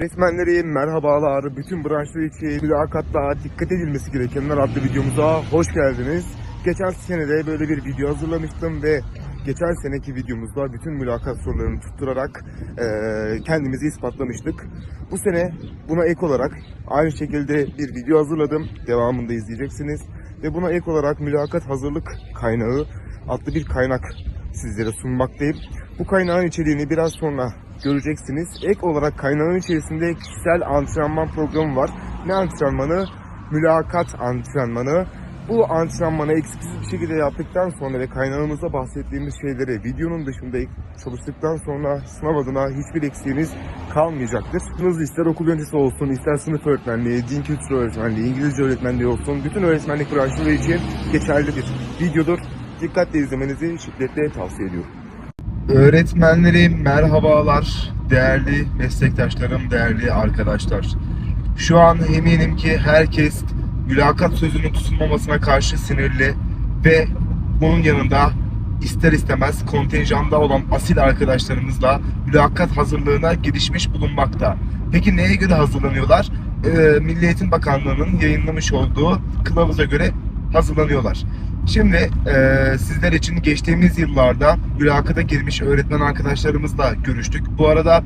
Öğretmenleri merhabalar. Bütün branşlar için mülakatta dikkat edilmesi gerekenler adlı videomuza hoş geldiniz. Geçen sene de böyle bir video hazırlamıştım ve geçen seneki videomuzda bütün mülakat sorularını tutturarak eee, kendimizi ispatlamıştık. Bu sene buna ek olarak aynı şekilde bir video hazırladım. Devamında izleyeceksiniz. Ve buna ek olarak mülakat hazırlık kaynağı adlı bir kaynak sizlere sunmaktayım. Bu kaynağın içeriğini biraz sonra göreceksiniz. Ek olarak kaynağın içerisinde kişisel antrenman programı var. Ne antrenmanı? Mülakat antrenmanı. Bu antrenmanı eksiksiz bir şekilde yaptıktan sonra ve kaynağımızda bahsettiğimiz şeyleri videonun dışında çalıştıktan sonra sınav adına hiçbir eksiğiniz kalmayacaktır. Hızlı ister okul öncesi olsun, ister sınıf öğretmenliği, din kültürü öğretmenliği, İngilizce öğretmenliği olsun, bütün öğretmenlik branşları için geçerli bir videodur. Dikkatle izlemenizi şiddetle tavsiye ediyorum. Öğretmenlerim merhabalar, değerli meslektaşlarım, değerli arkadaşlar. Şu an eminim ki herkes mülakat sözünün tutulmamasına karşı sinirli ve bunun yanında ister istemez kontenjanda olan asil arkadaşlarımızla mülakat hazırlığına girişmiş bulunmakta. Peki neye göre hazırlanıyorlar? Ee, Milli Bakanlığı'nın yayınlamış olduğu kılavuza göre hazırlanıyorlar. Şimdi e, sizler için geçtiğimiz yıllarda mülakata girmiş öğretmen arkadaşlarımızla görüştük. Bu arada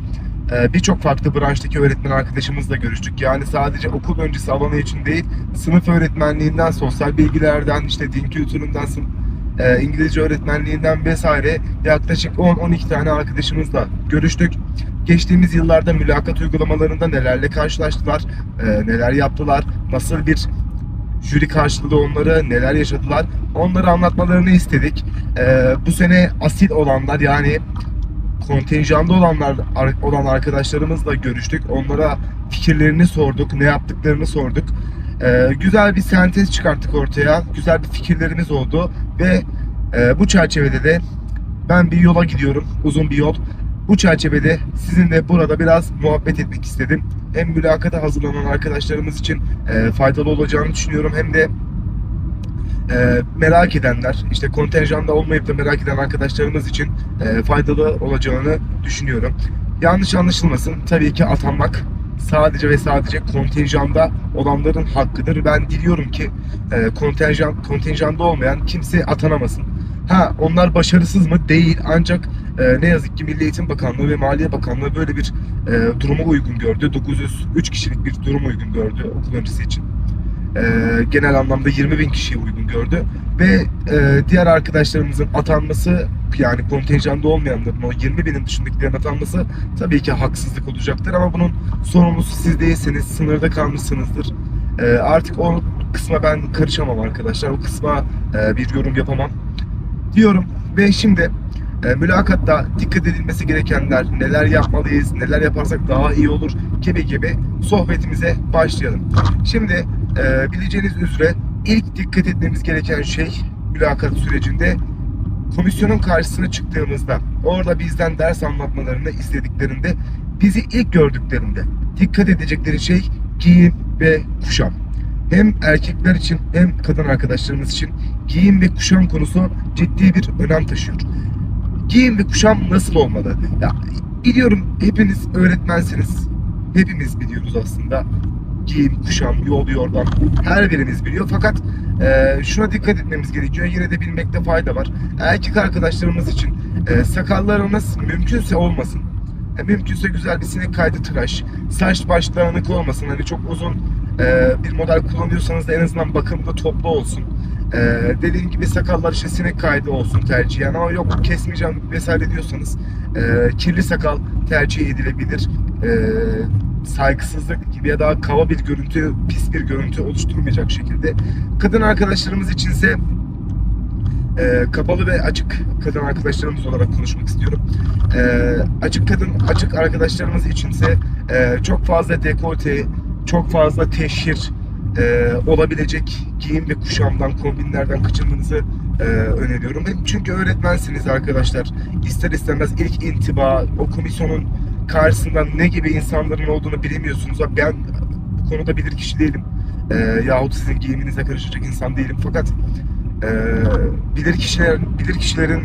e, birçok farklı branştaki öğretmen arkadaşımızla görüştük. Yani sadece okul öncesi alanı için değil, sınıf öğretmenliğinden, sosyal bilgilerden, işte din kültüründen, e, İngilizce öğretmenliğinden vesaire yaklaşık 10-12 tane arkadaşımızla görüştük. Geçtiğimiz yıllarda mülakat uygulamalarında nelerle karşılaştılar, e, neler yaptılar, nasıl bir jüri karşıladı onları, neler yaşadılar onları anlatmalarını istedik. Ee, bu sene asil olanlar yani kontenjanda olanlar ar- olan arkadaşlarımızla görüştük. Onlara fikirlerini sorduk, ne yaptıklarını sorduk. Ee, güzel bir sentez çıkarttık ortaya. Güzel bir fikirlerimiz oldu ve e, bu çerçevede de ben bir yola gidiyorum. Uzun bir yol. Bu çerçevede sizinle burada biraz muhabbet etmek istedim. Hem mülakata hazırlanan arkadaşlarımız için e, faydalı olacağını düşünüyorum hem de e, merak edenler, işte kontenjanda olmayıp da merak eden arkadaşlarımız için e, faydalı olacağını düşünüyorum. Yanlış anlaşılmasın, tabii ki atanmak sadece ve sadece kontenjanda olanların hakkıdır. Ben diliyorum ki e, kontenjan kontenjanda olmayan kimse atanamasın. Ha onlar başarısız mı? Değil. Ancak e, ne yazık ki Milli Eğitim Bakanlığı ve Maliye Bakanlığı böyle bir e, durumu uygun gördü. 903 kişilik bir durum uygun gördü okul öncesi için e, genel anlamda 20 bin kişiye uygun gördü ve e, diğer arkadaşlarımızın atanması yani kontenjanda olmayanların o 20 binin dışındakilerin atanması tabii ki haksızlık olacaktır ama bunun sorumlusu siz değilseniz sınırda kalmışsınızdır. E, artık o kısma ben karışamam arkadaşlar. O kısma e, bir yorum yapamam diyorum ve şimdi e, mülakatta dikkat edilmesi gerekenler, neler yapmalıyız, neler yaparsak daha iyi olur gibi gibi sohbetimize başlayalım. Şimdi e, bileceğiniz üzere ilk dikkat etmemiz gereken şey mülakat sürecinde komisyonun karşısına çıktığımızda orada bizden ders anlatmalarını istediklerinde bizi ilk gördüklerinde dikkat edecekleri şey giyim ve kuşam. Hem erkekler için hem kadın arkadaşlarımız için giyim ve kuşam konusu ciddi bir önem taşıyor. Giyim ve kuşam nasıl olmalı? Ya biliyorum hepiniz öğretmensiniz. Hepimiz biliyoruz aslında giyim, kuşam, yol, yordan her birimiz biliyor. Fakat e, şuna dikkat etmemiz gerekiyor. Yine de bilmekte fayda var. Erkek arkadaşlarımız için e, sakallarınız mümkünse olmasın. E, mümkünse güzel bir sinek kaydı tıraş. Saç baş dağınık olmasın. Hani çok uzun e, bir model kullanıyorsanız da en azından bakımda toplu olsun. E, dediğim gibi sakallar işte sinek kaydı olsun tercihen ama yok kesmeyeceğim vesaire diyorsanız e, kirli sakal tercih edilebilir. E, saygısızlık gibi ya da kaba bir görüntü, pis bir görüntü oluşturmayacak şekilde. Kadın arkadaşlarımız içinse e, kapalı ve açık kadın arkadaşlarımız olarak konuşmak istiyorum. E, açık kadın, açık arkadaşlarımız içinse e, çok fazla dekolte, çok fazla teşhir e, olabilecek giyim ve kuşamdan, kombinlerden kaçınmanızı e, öneriyorum. Çünkü öğretmensiniz arkadaşlar. İster istemez ilk intiba, o komisyonun karşısında ne gibi insanların olduğunu bilemiyorsunuz. Ben bu konuda bilir kişi değilim. E, yahut sizin giyiminize karışacak insan değilim. Fakat e, bilir kişiler, bilir kişilerin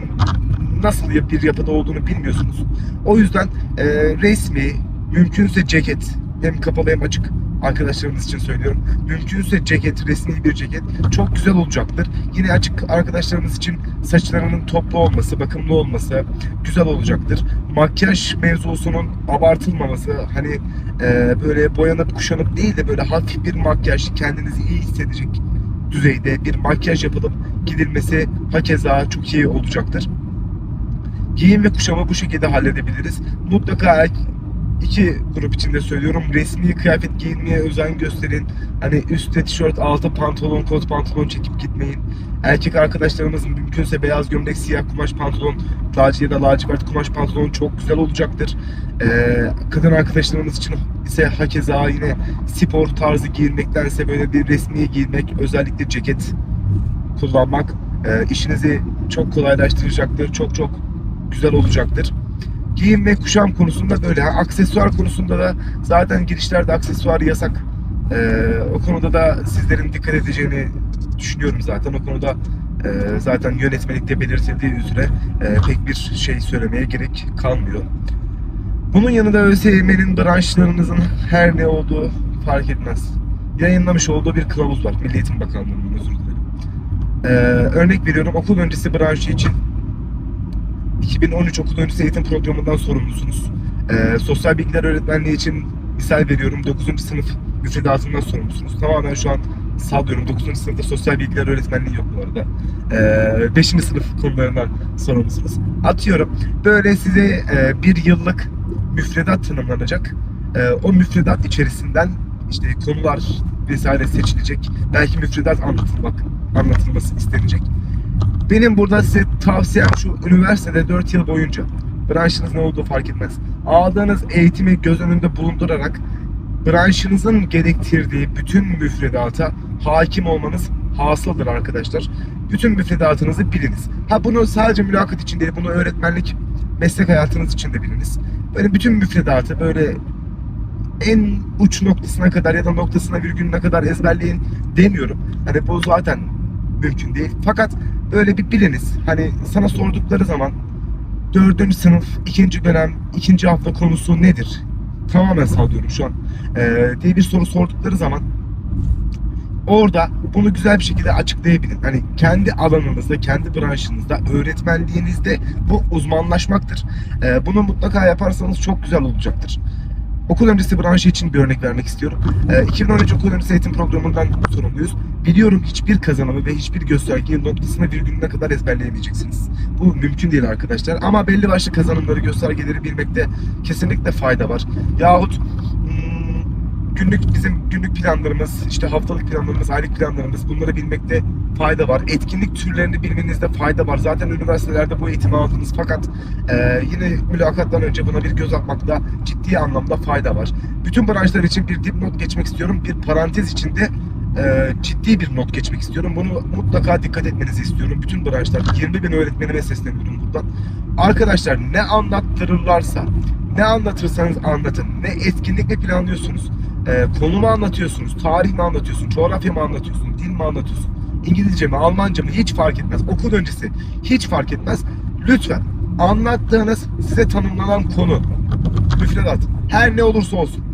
nasıl bir yapıda olduğunu bilmiyorsunuz. O yüzden e, resmi, Mümkünse ceket. Hem kapalı hem açık arkadaşlarımız için söylüyorum. Mümkünse ceket, resmi bir ceket çok güzel olacaktır. Yine açık arkadaşlarımız için saçlarının toplu olması, bakımlı olması güzel olacaktır. Makyaj mevzusunun abartılmaması, hani e, böyle boyanıp kuşanıp değil de böyle hafif bir makyaj, kendinizi iyi hissedecek düzeyde bir makyaj yapılıp gidilmesi hakeza çok iyi olacaktır. Giyim ve kuşamı bu şekilde halledebiliriz. Mutlaka iki grup içinde söylüyorum. Resmi kıyafet giyinmeye özen gösterin. Hani üstte tişört, altta pantolon, kot pantolon çekip gitmeyin. Erkek arkadaşlarımızın mümkünse beyaz gömlek, siyah kumaş pantolon, laci ya da lacivert kumaş pantolon çok güzel olacaktır. Ee, kadın arkadaşlarımız için ise hakeza yine spor tarzı giyinmektense böyle bir resmi giyinmek, özellikle ceket kullanmak e, işinizi çok kolaylaştıracaktır. Çok çok güzel olacaktır. Giyim ve kuşam konusunda böyle. Ha, aksesuar konusunda da zaten girişlerde aksesuar yasak. Ee, o konuda da sizlerin dikkat edeceğini düşünüyorum zaten. O konuda e, zaten yönetmelikte belirtildiği üzere e, pek bir şey söylemeye gerek kalmıyor. Bunun yanında ÖSYM'nin branşlarınızın her ne olduğu fark etmez. Yayınlamış olduğu bir kılavuz var. Milli Eğitim Bakanlığı'nın özür dilerim. Ee, örnek veriyorum okul öncesi branşı için 2013 okul öncesi eğitim programından sorumlusunuz. Ee, sosyal bilgiler öğretmenliği için misal veriyorum 9. sınıf müfredatından sorumlusunuz. Tamamen şu an sallıyorum 9. sınıfta sosyal bilgiler öğretmenliği yok bu arada. Ee, 5. sınıf konularından sorumlusunuz. Atıyorum böyle size e, bir yıllık müfredat tanımlanacak. E, o müfredat içerisinden işte konular vesaire seçilecek. Belki müfredat anlatılmak, anlatılması istenecek. Benim burada size tavsiyem şu, üniversitede 4 yıl boyunca branşınız ne olduğu fark etmez. Aldığınız eğitimi göz önünde bulundurarak branşınızın gerektirdiği bütün müfredata hakim olmanız hasıldır arkadaşlar. Bütün müfredatınızı biliniz. Ha bunu sadece mülakat için değil, bunu öğretmenlik meslek hayatınız için de biliniz. Böyle bütün müfredatı böyle en uç noktasına kadar ya da noktasına virgülüne kadar ezberleyin demiyorum. Hani bu zaten mümkün değil. Fakat böyle bir biliniz. Hani sana sordukları zaman dördüncü sınıf, ikinci dönem, ikinci hafta konusu nedir? Tamamen sallıyorum şu an. Ee, diye bir soru sordukları zaman orada bunu güzel bir şekilde açıklayabilin. Hani kendi alanınızda, kendi branşınızda, öğretmenliğinizde bu uzmanlaşmaktır. Ee, bunu mutlaka yaparsanız çok güzel olacaktır. Okul öncesi branşı için bir örnek vermek istiyorum. Ee, 2013 okul öncesi eğitim programından sorumluyuz. Biliyorum hiçbir kazanımı ve hiçbir göstergeyi noktasına virgülüne kadar ezberleyemeyeceksiniz. Bu mümkün değil arkadaşlar. Ama belli başlı kazanımları, göstergeleri bilmekte kesinlikle fayda var. Yahut hmm, günlük bizim günlük planlarımız, işte haftalık planlarımız, aylık planlarımız bunları bilmekte fayda var. Etkinlik türlerini bilmenizde fayda var. Zaten üniversitelerde bu eğitimi aldınız fakat e, yine mülakattan önce buna bir göz atmakta ciddi anlamda fayda var. Bütün branşlar için bir dipnot geçmek istiyorum. Bir parantez içinde e, ciddi bir not geçmek istiyorum. Bunu mutlaka dikkat etmenizi istiyorum. Bütün branşlar 20 bin öğretmenime sesleniyorum buradan. Arkadaşlar ne anlattırırlarsa, ne anlatırsanız anlatın, ne etkinlik mi planlıyorsunuz, e, konu mu anlatıyorsunuz, tarih mi anlatıyorsun, coğrafya mı anlatıyorsun, dil mi anlatıyorsun, İngilizce mi, Almanca mı hiç fark etmez. Okul öncesi hiç fark etmez. Lütfen anlattığınız size tanımlanan konu, müfredat, her ne olursa olsun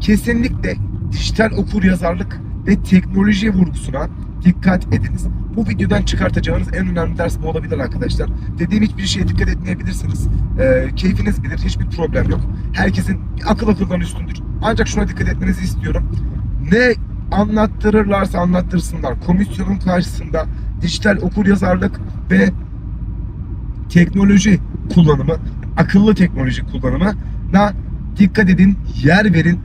kesinlikle dijital okur yazarlık ve teknoloji vurgusuna dikkat ediniz. Bu videodan çıkartacağınız en önemli ders bu olabilir arkadaşlar. Dediğim hiçbir şeye dikkat etmeyebilirsiniz. Ee, keyfiniz bilir, hiçbir problem yok. Herkesin akıl akıldan üstündür. Ancak şuna dikkat etmenizi istiyorum. Ne anlattırırlarsa anlattırsınlar. Komisyonun karşısında dijital okur yazarlık ve teknoloji kullanımı, akıllı teknoloji kullanımına dikkat edin, yer verin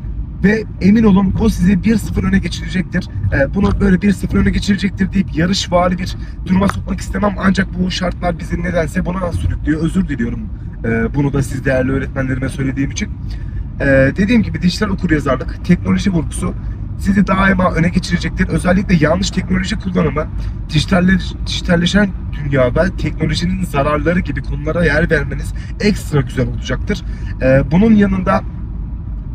ve emin olun bu sizi 1-0 öne geçirecektir. Ee, bunu böyle 1-0 öne geçirecektir deyip yarışvari bir duruma sokmak istemem ancak bu şartlar bizi nedense buna sürüklüyor. Özür diliyorum ee, bunu da siz değerli öğretmenlerime söylediğim için. Ee, dediğim gibi dijital okuryazarlık, teknoloji vurgusu sizi daima öne geçirecektir. Özellikle yanlış teknoloji kullanımı, dijitalleş, dijitalleşen dünyada teknolojinin zararları gibi konulara yer vermeniz ekstra güzel olacaktır. Bunun yanında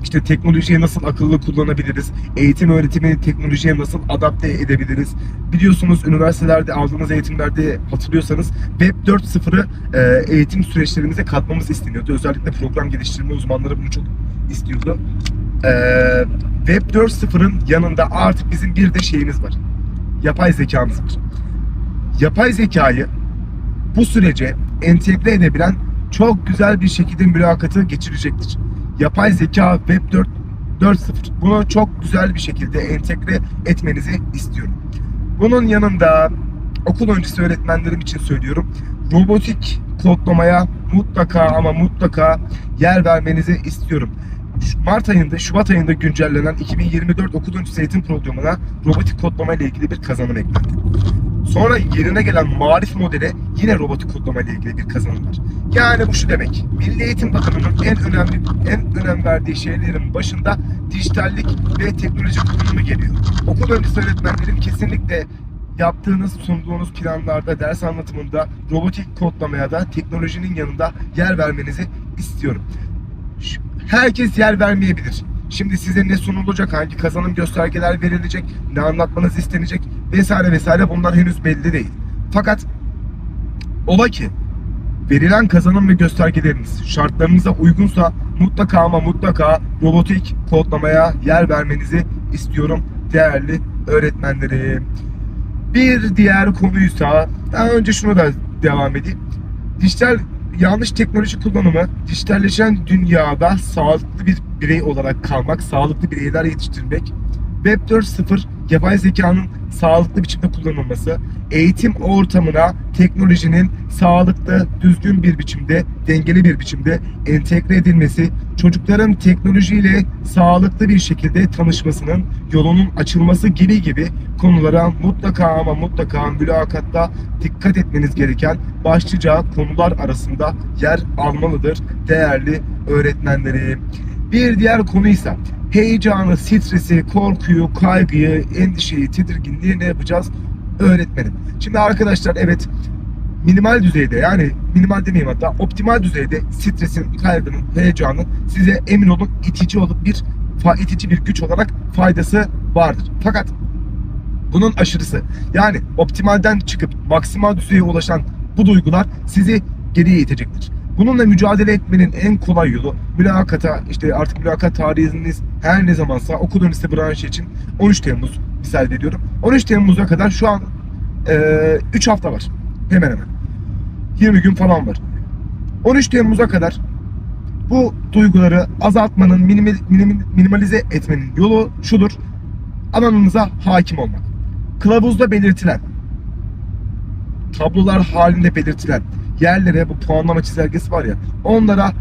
işte teknolojiyi nasıl akıllı kullanabiliriz? Eğitim öğretimi teknolojiye nasıl adapte edebiliriz? Biliyorsunuz üniversitelerde aldığınız eğitimlerde hatırlıyorsanız Web 4.0'ı e, eğitim süreçlerimize katmamız isteniyordu. Özellikle program geliştirme uzmanları bunu çok istiyordu. Ee, Web 4.0'ın yanında artık bizim bir de şeyimiz var. Yapay zekamız var. Yapay zekayı bu sürece entegre edebilen çok güzel bir şekilde mülakatı geçirecektir. Yapay zeka Web 4 4.0 bunu çok güzel bir şekilde entegre etmenizi istiyorum. Bunun yanında okul öncesi öğretmenlerim için söylüyorum. Robotik kodlamaya mutlaka ama mutlaka yer vermenizi istiyorum. Mart ayında, Şubat ayında güncellenen 2024 okul öncesi eğitim programına robotik kodlama ile ilgili bir kazanım eklendi. Sonra yerine gelen marif modele yine robotik kodlama ile ilgili bir kazanım var. Yani bu şu demek. Milli Eğitim Bakanı'nın en önemli en önem verdiği şeylerin başında dijitallik ve teknoloji kullanımı geliyor. Okul öncesi öğretmenlerin kesinlikle yaptığınız, sunduğunuz planlarda, ders anlatımında robotik kodlamaya da teknolojinin yanında yer vermenizi istiyorum. Herkes yer vermeyebilir. Şimdi size ne sunulacak, hangi kazanım göstergeler verilecek, ne anlatmanız istenecek vesaire vesaire bunlar henüz belli değil. Fakat ola ki verilen kazanım ve göstergeleriniz şartlarınıza uygunsa mutlaka ama mutlaka robotik kodlamaya yer vermenizi istiyorum değerli öğretmenlerim. Bir diğer konuysa daha önce şunu da devam edeyim. Dijital yanlış teknoloji kullanımı dijitalleşen dünyada sağlıklı bir birey olarak kalmak, sağlıklı bireyler yetiştirmek, Web 4.0 yapay zekanın sağlıklı biçimde kullanılması, eğitim ortamına teknolojinin sağlıklı, düzgün bir biçimde, dengeli bir biçimde entegre edilmesi, çocukların teknolojiyle sağlıklı bir şekilde tanışmasının yolunun açılması gibi gibi konulara mutlaka ama mutlaka mülakatta dikkat etmeniz gereken başlıca konular arasında yer almalıdır değerli öğretmenlerim. Bir diğer konuysa heyecanı, stresi, korkuyu, kaygıyı, endişeyi, tedirginliği ne yapacağız? Öğretmenim. Şimdi arkadaşlar evet minimal düzeyde yani minimal demeyeyim hatta optimal düzeyde stresin, kaygının, heyecanın size emin olun itici olup bir itici bir güç olarak faydası vardır. Fakat bunun aşırısı yani optimalden çıkıp maksimal düzeye ulaşan bu duygular sizi geriye itecektir. Bununla mücadele etmenin en kolay yolu mülakata işte artık mülakat tarihiniz her ne zamansa okul öncesi branşı için 13 Temmuz misal veriyorum. 13 Temmuz'a kadar şu an 3 hafta var. Hemen hemen. 20 gün falan var. 13 Temmuz'a kadar bu duyguları azaltmanın, minimi- minimi- minimalize etmenin yolu şudur. Alanınıza hakim olmak. Kılavuzda belirtilen, tablolar halinde belirtilen yerlere bu puanlama çizelgesi var ya onlara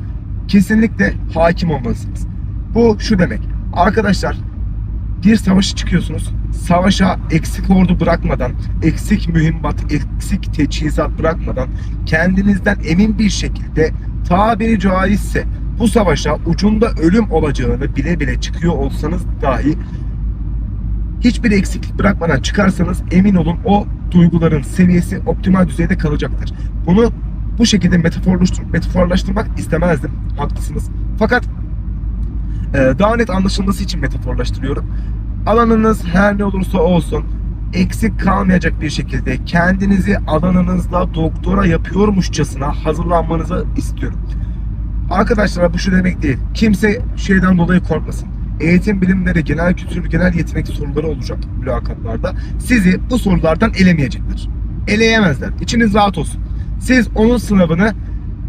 kesinlikle hakim olmalısınız. Bu şu demek. Arkadaşlar bir savaşa çıkıyorsunuz. Savaşa eksik ordu bırakmadan, eksik mühimmat, eksik teçhizat bırakmadan kendinizden emin bir şekilde tabiri caizse bu savaşa ucunda ölüm olacağını bile bile çıkıyor olsanız dahi hiçbir eksiklik bırakmadan çıkarsanız emin olun o duyguların seviyesi optimal düzeyde kalacaktır. Bunu bu şekilde metaforlaştır, metaforlaştırmak istemezdim. Haklısınız. Fakat e, daha net anlaşılması için metaforlaştırıyorum. Alanınız her ne olursa olsun eksik kalmayacak bir şekilde kendinizi alanınızda doktora yapıyormuşçasına hazırlanmanızı istiyorum. Arkadaşlar bu şu demek değil. Kimse şeyden dolayı korkmasın. Eğitim bilimleri, genel kültür, genel yetenek soruları olacak mülakatlarda. Sizi bu sorulardan elemeyecekler. Eleyemezler. İçiniz rahat olsun. Siz onun sınavını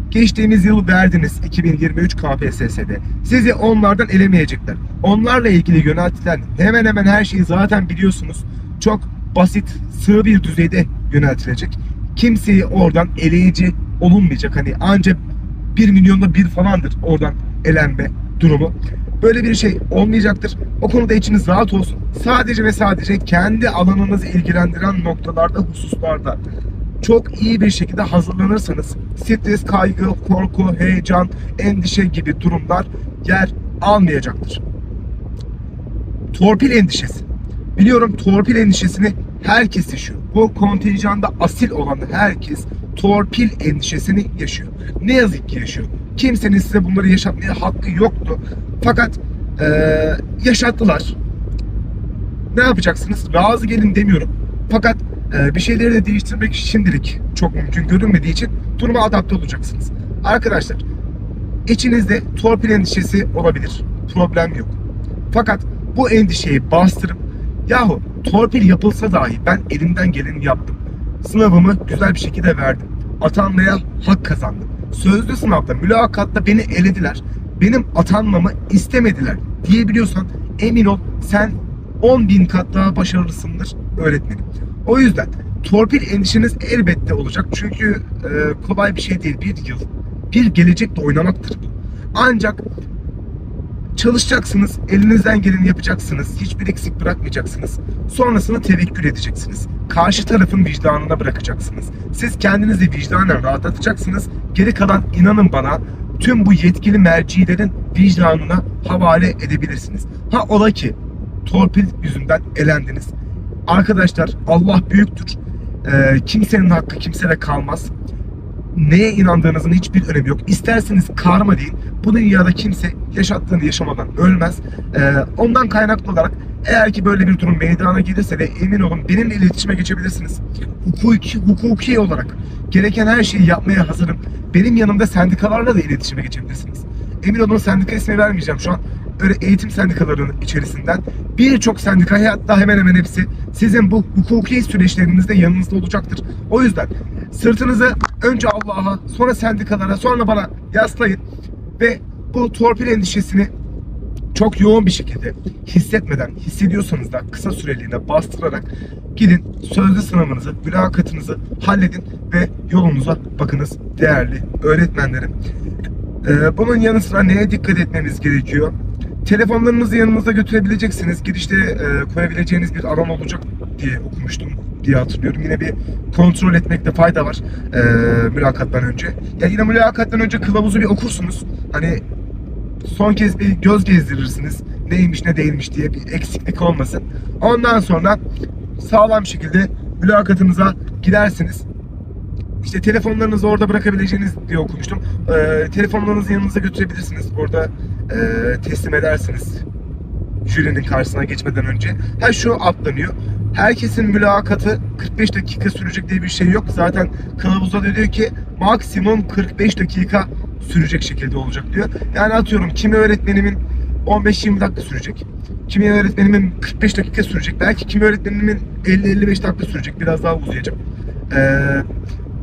geçtiğimiz yıl verdiniz 2023 KPSS'de. Sizi onlardan elemeyecekler. Onlarla ilgili yöneltilen hemen hemen her şeyi zaten biliyorsunuz. Çok basit, sığ bir düzeyde yöneltilecek. Kimseyi oradan eleyici olunmayacak. Hani ancak 1 milyonda bir falandır oradan elenme durumu. Böyle bir şey olmayacaktır. O konuda içiniz rahat olsun. Sadece ve sadece kendi alanınızı ilgilendiren noktalarda, hususlarda çok iyi bir şekilde hazırlanırsanız stres, kaygı, korku, heyecan, endişe gibi durumlar yer almayacaktır. Torpil endişesi. Biliyorum torpil endişesini herkes yaşıyor. Bu kontenjanda asil olan herkes torpil endişesini yaşıyor. Ne yazık ki yaşıyor. Kimsenin size bunları yaşatmaya hakkı yoktu. Fakat eee, yaşattılar. Ne yapacaksınız? Razı gelin demiyorum. Fakat bir şeyleri de değiştirmek şimdilik çok mümkün görünmediği için duruma adapte olacaksınız. Arkadaşlar içinizde torpil endişesi olabilir. problem yok. Fakat bu endişeyi bastırıp yahu torpil yapılsa dahi ben elimden geleni yaptım. Sınavımı güzel bir şekilde verdim. Atanmaya hak kazandım. Sözlü sınavda, mülakatta beni elediler. Benim atanmamı istemediler diyebiliyorsan emin ol sen 10 bin kat daha başarılısındır öğretmenim. O yüzden torpil endişeniz elbette olacak. Çünkü e, kolay bir şey değil. Bir yıl, bir gelecekle oynamaktır bu. Ancak çalışacaksınız, elinizden geleni yapacaksınız, hiçbir eksik bırakmayacaksınız. Sonrasını tevekkül edeceksiniz. Karşı tarafın vicdanına bırakacaksınız. Siz kendinizi vicdanen rahatlatacaksınız. Geri kalan inanın bana tüm bu yetkili mercilerin vicdanına havale edebilirsiniz. Ha ola ki torpil yüzünden elendiniz. Arkadaşlar Allah büyüktür. Ee, kimsenin hakkı kimsede kalmaz neye inandığınızın hiçbir önemi yok. İsterseniz karma deyin. Bu dünyada kimse yaşattığını yaşamadan ölmez. Ee, ondan kaynaklı olarak eğer ki böyle bir durum meydana gelirse de emin olun benimle iletişime geçebilirsiniz. Hukuki, hukuki olarak gereken her şeyi yapmaya hazırım. Benim yanımda sendikalarla da iletişime geçebilirsiniz. Emin olun sendika ismi vermeyeceğim şu an. Öyle eğitim sendikalarının içerisinden birçok sendika hatta hemen hemen hepsi sizin bu hukuki süreçlerinizde yanınızda olacaktır. O yüzden sırtınızı önce Allah'a sonra sendikalara sonra bana yaslayın ve bu torpil endişesini çok yoğun bir şekilde hissetmeden hissediyorsanız da kısa süreliğine bastırarak gidin sözlü sınavınızı, mülakatınızı halledin ve yolunuza bakınız değerli öğretmenlerim. Ee, bunun yanı sıra neye dikkat etmemiz gerekiyor? Telefonlarınızı yanınızda götürebileceksiniz. Girişte e, koyabileceğiniz bir alan olacak diye okumuştum diye hatırlıyorum. Yine bir kontrol etmekte fayda var e, mülakattan önce. Ya yine mülakattan önce kılavuzu bir okursunuz. Hani son kez bir göz gezdirirsiniz. Neymiş ne değilmiş diye bir eksiklik olmasın. Ondan sonra sağlam şekilde mülakatınıza gidersiniz. İşte telefonlarınızı orada bırakabileceğiniz diye okumuştum. Ee, telefonlarınızı yanınıza götürebilirsiniz. Orada e, teslim edersiniz. Jürinin karşısına geçmeden önce. Ha şu atlanıyor. Herkesin mülakatı 45 dakika sürecek diye bir şey yok. Zaten kılavuzda da diyor ki maksimum 45 dakika sürecek şekilde olacak diyor. Yani atıyorum kimi öğretmenimin 15-20 dakika sürecek. Kimi öğretmenimin 45 dakika sürecek. Belki kimi öğretmenimin 50-55 dakika sürecek. Biraz daha uzayacak. Ee,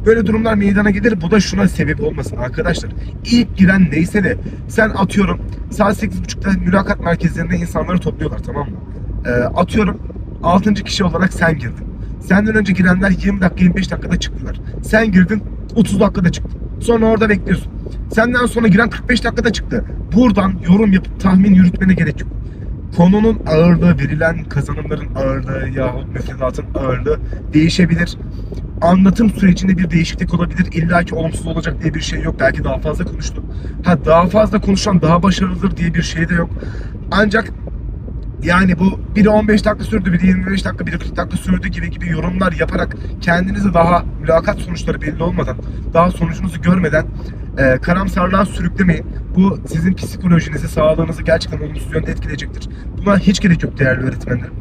böyle durumlar meydana gelir. Bu da şuna sebep olmasın arkadaşlar. İlk giren neyse de sen atıyorum saat 8.30'da mülakat merkezlerinde insanları topluyorlar tamam mı? Ee, atıyorum 6. kişi olarak sen girdin. Senden önce girenler 20 dakika 25 dakikada çıktılar. Sen girdin 30 dakikada çıktın. Sonra orada bekliyorsun. Senden sonra giren 45 dakikada çıktı. Buradan yorum yapıp tahmin yürütmene gerek yok. Konunun ağırlığı, verilen kazanımların ağırlığı yahut müfredatın ağırlığı değişebilir. Anlatım sürecinde bir değişiklik olabilir. İlla ki olumsuz olacak diye bir şey yok. Belki daha fazla konuştu. Ha daha fazla konuşan daha başarılıdır diye bir şey de yok. Ancak yani bu biri 15 dakika sürdü, biri 25 dakika, biri 40 dakika sürdü gibi gibi yorumlar yaparak kendinizi daha mülakat sonuçları belli olmadan, daha sonucunuzu görmeden e, karamsarlığa sürüklemeyin. Bu sizin psikolojinizi, sağlığınızı gerçekten olumsuz yönde etkileyecektir. Buna hiç gerek yok değerli öğretmenlerim.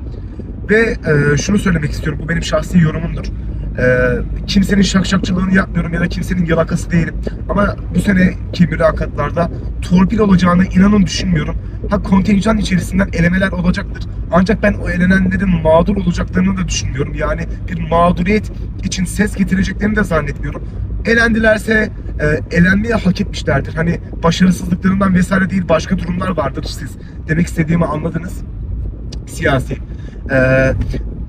Ve e, şunu söylemek istiyorum, bu benim şahsi yorumumdur. E, kimsenin şakşakçılığını yapmıyorum ya da kimsenin yalakası değilim. Ama bu seneki mülakatlarda torpil olacağını inanın düşünmüyorum. Ha kontenjan içerisinden elemeler olacaktır. Ancak ben o elenenlerin mağdur olacaklarını da düşünmüyorum. Yani bir mağduriyet için ses getireceklerini de zannetmiyorum. Elendilerse e, elenmeye hak etmişlerdir. Hani başarısızlıklarından vesaire değil başka durumlar vardır siz. Demek istediğimi anladınız. Siyasi. Ee,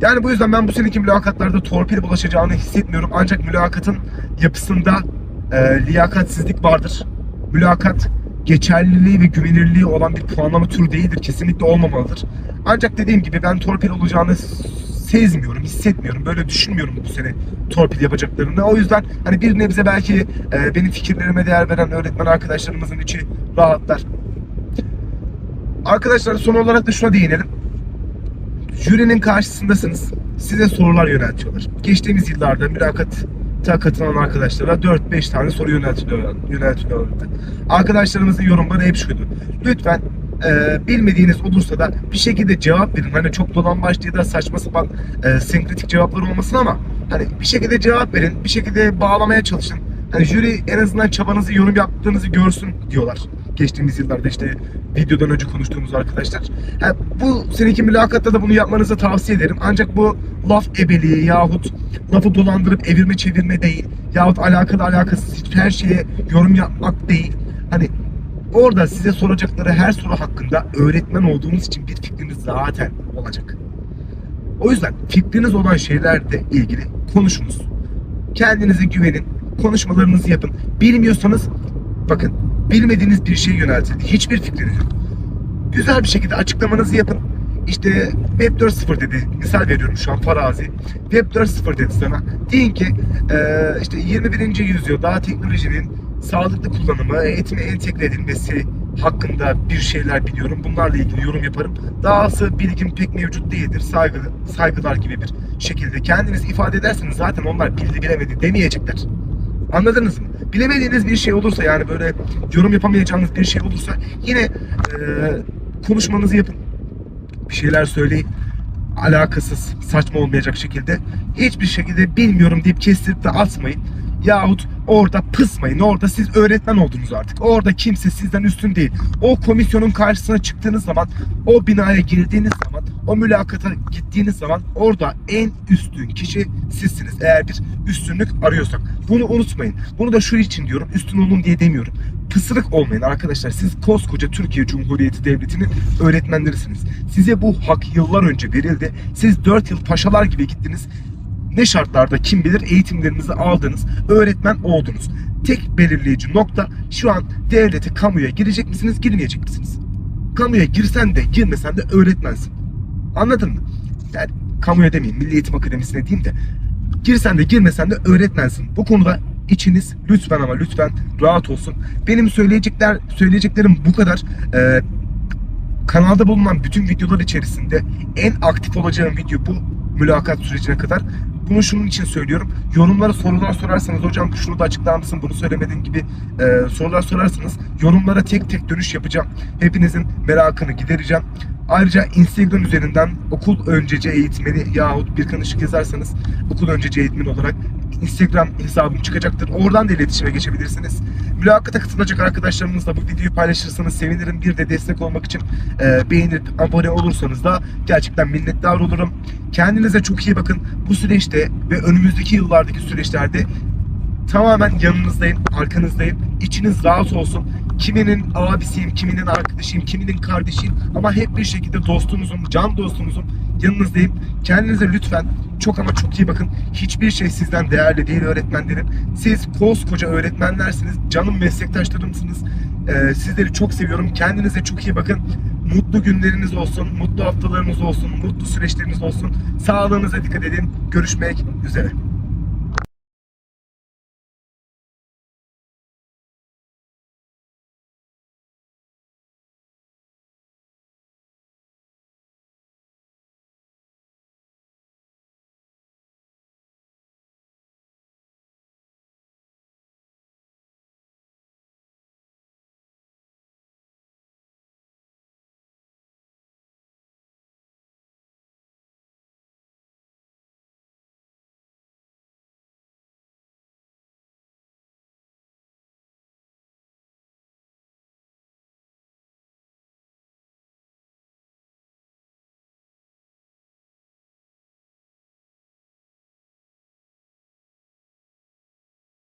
yani bu yüzden ben bu seneki mülakatlarda torpil bulaşacağını hissetmiyorum. Ancak mülakatın yapısında e, liyakatsizlik vardır. Mülakat geçerliliği ve güvenilirliği olan bir puanlama türü değildir. Kesinlikle olmamalıdır. Ancak dediğim gibi ben torpil olacağını sezmiyorum, hissetmiyorum. Böyle düşünmüyorum bu sene torpil yapacaklarını. O yüzden hani bir nebze belki e, benim fikirlerime değer veren öğretmen arkadaşlarımızın içi rahatlar. Arkadaşlar son olarak da şuna değinelim. Jürinin karşısındasınız. Size sorular yöneltiyorlar. Geçtiğimiz yıllarda mülakata katılan arkadaşlara 4-5 tane soru yöneltiliyor, yöneltiliyorlardı. Arkadaşlarımızın yorumları hep şuydu. Lütfen e, bilmediğiniz olursa da bir şekilde cevap verin. Hani çok dolambaçlı ya da saçma sapan e, senkritik cevaplar olmasın ama hani bir şekilde cevap verin. Bir şekilde bağlamaya çalışın. Hani jüri en azından çabanızı yorum yaptığınızı görsün diyorlar. Geçtiğimiz yıllarda işte videodan önce konuştuğumuz arkadaşlar. Ha, bu seneki mülakatta da bunu yapmanızı tavsiye ederim. Ancak bu laf ebeliği yahut lafı dolandırıp evirme çevirme değil yahut alakalı alakasız her şeye yorum yapmak değil. Hani orada size soracakları her soru hakkında öğretmen olduğunuz için bir fikriniz zaten olacak. O yüzden fikriniz olan şeylerle ilgili konuşunuz. Kendinize güvenin. Konuşmalarınızı yapın. Bilmiyorsanız bakın bilmediğiniz bir şeye yöneltin. Hiçbir fikriniz yok. Güzel bir şekilde açıklamanızı yapın. İşte Web 4.0 dedi. Misal veriyorum şu an farazi. Web 4.0 dedi sana. Deyin ki eee, işte 21. yüzyılda teknolojinin sağlıklı kullanımı, eğitime entegre edilmesi hakkında bir şeyler biliyorum. Bunlarla ilgili yorum yaparım. Dahası bilgim pek mevcut değildir. Saygı, saygılar gibi bir şekilde kendiniz ifade ederseniz zaten onlar bildi bilemedi demeyecekler. Anladınız mı? Bilemediğiniz bir şey olursa yani böyle yorum yapamayacağınız bir şey olursa yine eee, konuşmanızı yapın. Bir şeyler söyleyin. Alakasız, saçma olmayacak şekilde. Hiçbir şekilde bilmiyorum deyip kestirip de atmayın. Yahut orada pısmayın. Orada siz öğretmen oldunuz artık. Orada kimse sizden üstün değil. O komisyonun karşısına çıktığınız zaman, o binaya girdiğiniz zaman, o mülakata gittiğiniz zaman orada en üstün kişi sizsiniz. Eğer bir üstünlük arıyorsak. Bunu unutmayın. Bunu da şu için diyorum. Üstün olun diye demiyorum. Pısırık olmayın arkadaşlar. Siz koskoca Türkiye Cumhuriyeti Devleti'nin öğretmenlerisiniz. Size bu hak yıllar önce verildi. Siz 4 yıl paşalar gibi gittiniz ne şartlarda kim bilir eğitimlerinizi aldınız, öğretmen oldunuz. Tek belirleyici nokta şu an devlete, kamuya girecek misiniz, girmeyecek misiniz? Kamuya girsen de girmesen de öğretmensin. Anladın mı? Yani kamuya demeyeyim, Milli Eğitim Akademisi'ne diyeyim de girsen de girmesen de öğretmensin. Bu konuda içiniz lütfen ama lütfen rahat olsun. Benim söyleyecekler söyleyeceklerim bu kadar. Ee, kanalda bulunan bütün videolar içerisinde en aktif olacağım video bu mülakat sürecine kadar. Bunu şunun için söylüyorum. Yorumlara sorular sorarsanız hocam şunu da açıklar mısın bunu söylemediğin gibi e, sorular sorarsanız yorumlara tek tek dönüş yapacağım. Hepinizin merakını gidereceğim. Ayrıca Instagram üzerinden okul önceci eğitmeni yahut bir kanışık yazarsanız okul önceci eğitmeni olarak Instagram hesabım çıkacaktır. Oradan da iletişime geçebilirsiniz. Mülakata katılacak arkadaşlarımızla bu videoyu paylaşırsanız sevinirim. Bir de destek olmak için e, beğenip abone olursanız da gerçekten minnettar olurum. Kendinize çok iyi bakın. Bu süreçte ve önümüzdeki yıllardaki süreçlerde tamamen yanınızdayım, arkanızdayım. İçiniz rahat olsun. Kiminin abisiyim, kiminin arkadaşıyım, kiminin kardeşiyim ama hep bir şekilde dostunuzum, can dostunuzum. Yanınızdayım. Kendinize lütfen çok ama çok iyi bakın. Hiçbir şey sizden değerli değil öğretmenlerim. Siz koskoca öğretmenlersiniz. Canım meslektaşlarımsınız. Ee, sizleri çok seviyorum. Kendinize çok iyi bakın. Mutlu günleriniz olsun, mutlu haftalarınız olsun, mutlu süreçleriniz olsun. Sağlığınıza dikkat edin. Görüşmek üzere.